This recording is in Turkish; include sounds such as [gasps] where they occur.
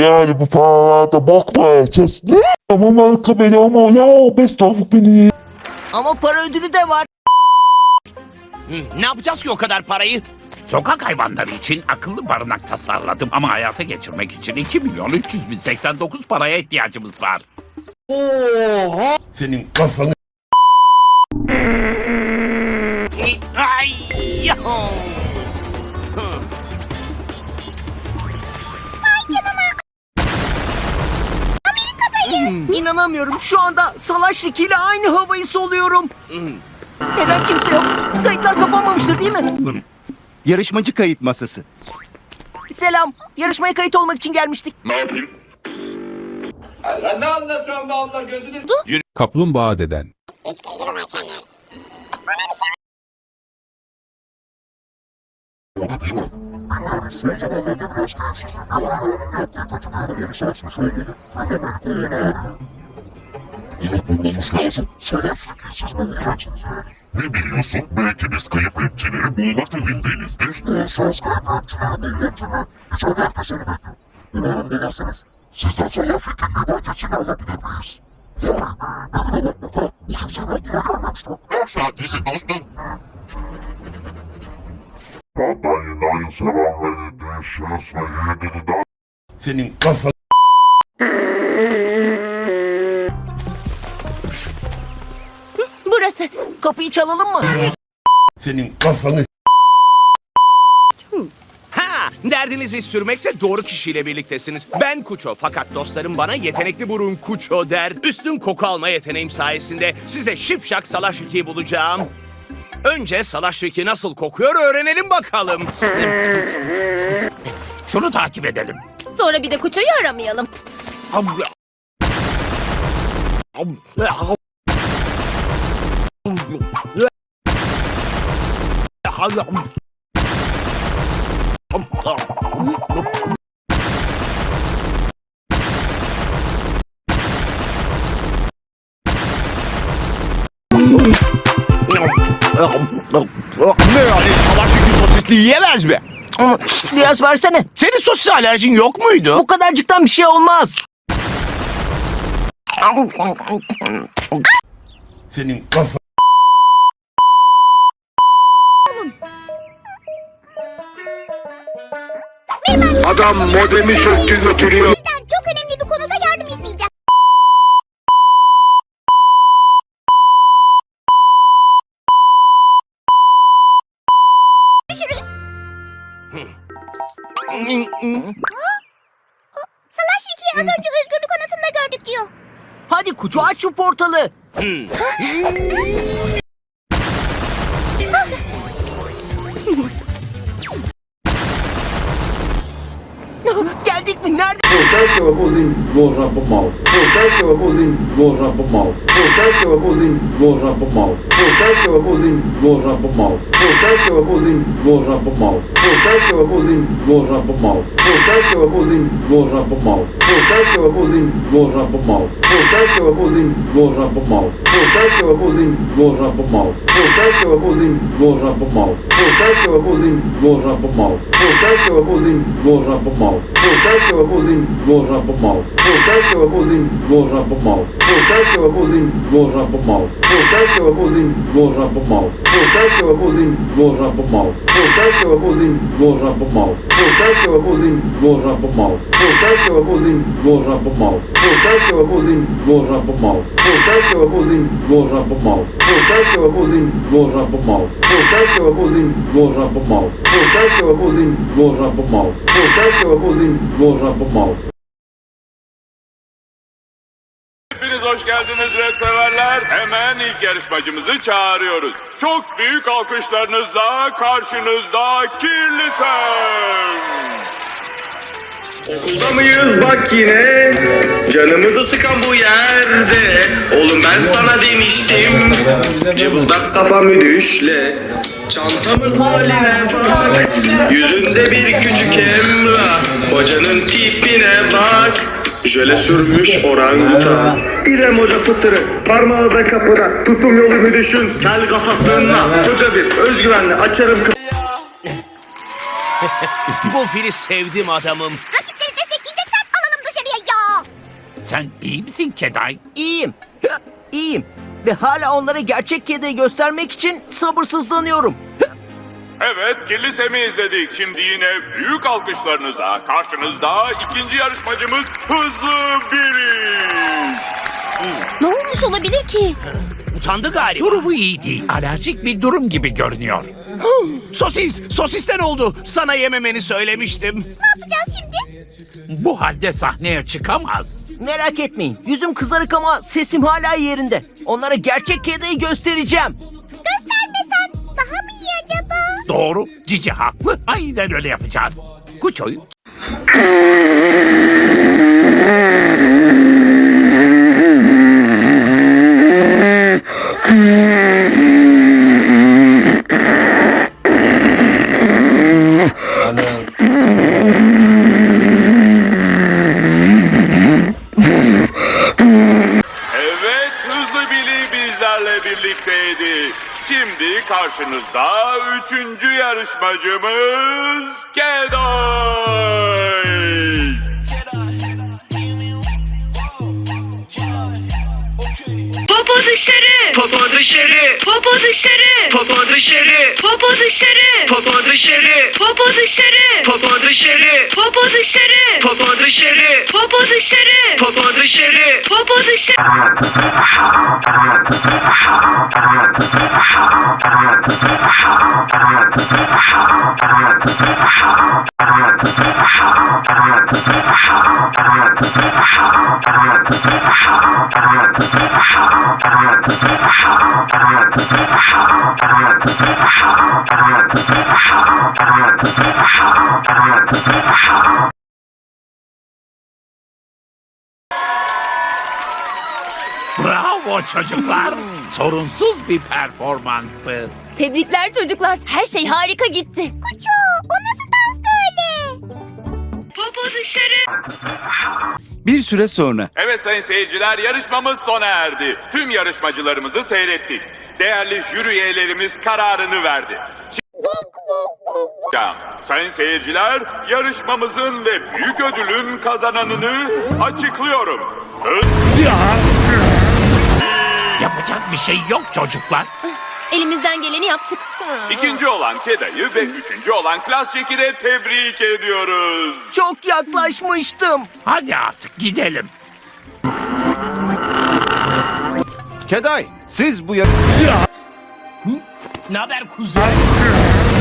Yani bu paralarda bok mu yiyeceğiz? Ne? Ama marka beni ama ya best of beni. Ama para ödülü de var. Hı, Ne yapacağız ki o kadar parayı? Sokak hayvanları için akıllı barınak tasarladım ama hayata geçirmek için 2 milyon 300 bin 89 paraya ihtiyacımız var. Senin kafanı Ay, yahu! İnanamıyorum. Şu anda Salaş ile aynı havayı soluyorum. Neden kimse yok? Kayıtlar kapanmamıştır değil mi? Yarışmacı kayıt masası. Selam. Yarışmaya kayıt olmak için gelmiştik. Ya sen ne anlatıyorsun be abla gözünü s- Kaplumbağa deden. bulmamız lazım. Şeref fikirsiz bu iğrençsiniz yani. Ne biliyorsun? Belki biz kayıp rapçileri bulmak elindeyizdir. Ee, söz kayıp rapçileri milletini. Hiç ödeyip de seni bekliyor. Umarım bilirsiniz. Sizden savaş fikirli bahçesini alabilir miyiz? Vay be, ne kadar bakma. Bu kimsenin aklına gelmemişti. Yoksa bizim dostum. Kampanyayı dair selam ve değişiriz ve yedidi daha senin kafanı Burası. Kapıyı çalalım mı? senin kafanı derdinizi sürmekse doğru kişiyle birliktesiniz. Ben Kuço fakat dostlarım bana yetenekli burun Kuço der. Üstün koku alma yeteneğim sayesinde size şipşak salaş Ricky'yi bulacağım. Önce salaş Ricky nasıl kokuyor öğrenelim bakalım. [laughs] Şunu takip edelim. Sonra bir de kuçoyu aramayalım. Ne yani salaş Ricky sosisli yiyemez mi? Biraz versene. Senin sosis alerjin yok muydu? Bu kadarcıktan bir şey olmaz. senin kafanı Adam modemi söktü götürüyor. Sizden çok önemli bir konuda yardım isteyeceğim. Salaş Riki'yi az önce özgürlük anıtında gördük diyor. Hadi Kuçu aç şu portalı. można pomóc. Полтавський обозин można pomóc. Полтавський обозин można pomóc. Полтавський обозин można pomóc. Полтавський обозин można pomóc. Полтавський обозин można pomóc. Полтавський обозин można pomóc. Полтавський обозин można pomóc. Полтавський обозин można pomóc. Полтавський обозин można pomóc. Полтавський обозин można pomóc. Полтавський обозин można pomóc. Полтавський обозин można pomóc. Полтавський обозин można pomóc. Полтавська або зим можна помалку. Полтавська або зим можна помалку. Полтавська або зим можна помалку. Полтавська або зим можна помалку. Полтавська або зим можна помалку. Полтавська або зим можна помалку. Полтавська або зим можна помалку. Полтавська або зим можна помалку. Полтавська або зим можна помалку. Полтавська або зим можна помалку. Полтавська або зим можна помалку. Полтавська або зим можна помалку. Полтавська або зим можна помалку. Geldiniz red severler. Hemen ilk yarışmacımızı çağırıyoruz. Çok büyük alkışlarınızla karşınızda Kirli Sen. Okulda mıyız? Bak yine. Canımızı sıkan bu yerde. Oğlum ben sana demiştim. Cıvıldak kafamı düşle Çantamın haline bak. Yüzünde bir küçük emrah. Hocanın tipine bak Jöle sürmüş orangutan İrem Hoca fıtırı parmağı da kapıda Tutum yolunu düşün kel kafasına Koca bir özgüvenle açarım kapı [laughs] Bu fili sevdim adamım. Rakipleri destekleyeceksen alalım dışarıya ya. Sen iyi misin Keday? İyiyim. Hı, İyiyim. Ve hala onlara gerçek kediyi göstermek için sabırsızlanıyorum. Evet, kirli Sem'i izledik. Şimdi yine büyük alkışlarınızla karşınızda ikinci yarışmacımız Hızlı Biri. Ne olmuş olabilir ki? Utandı galiba. Durumu iyi değil. Alerjik bir durum gibi görünüyor. [gasps] Sosis, sosisten oldu. Sana yememeni söylemiştim. Ne yapacağız şimdi? Bu halde sahneye çıkamaz. Merak etmeyin. Yüzüm kızarık ama sesim hala yerinde. Onlara gerçek kediyi göstereceğim. Göstermesen Doğru. Cici haklı. Aynen öyle yapacağız. Kuço'yu Evet, Hızlı Bili bizlerle birlikteydi. Şimdi karşınızda üçüncü yarışmacımız Keday. Dışarı. Popo dışarı Popo dışarı. Popo dışarı Popo dışarı. Popo dışarı Popo dışarı. Popo dışarı Popo dışarı. Popo dışarı Popo dışarı. Popo dışarı Popo dışarı. Bravo çocuklar. Sorunsuz bir performanstı. Tebrikler çocuklar. Her şey harika gitti. Kuço dışarı. Bir süre sonra Evet sayın seyirciler, yarışmamız sona erdi. Tüm yarışmacılarımızı seyrettik. Değerli jüri üyelerimiz kararını verdi. Şimdi- Sayın seyirciler, yarışmamızın ve büyük ödülün kazananını açıklıyorum. Yapacak bir şey yok çocuklar. Elimizden geleni yaptık. İkinci olan Keda'yı ve üçüncü olan Klas Çek'i de tebrik ediyoruz. Çok yaklaşmıştım. Hadi artık gidelim. Keday siz bu ya... Ne haber kuzen? [laughs]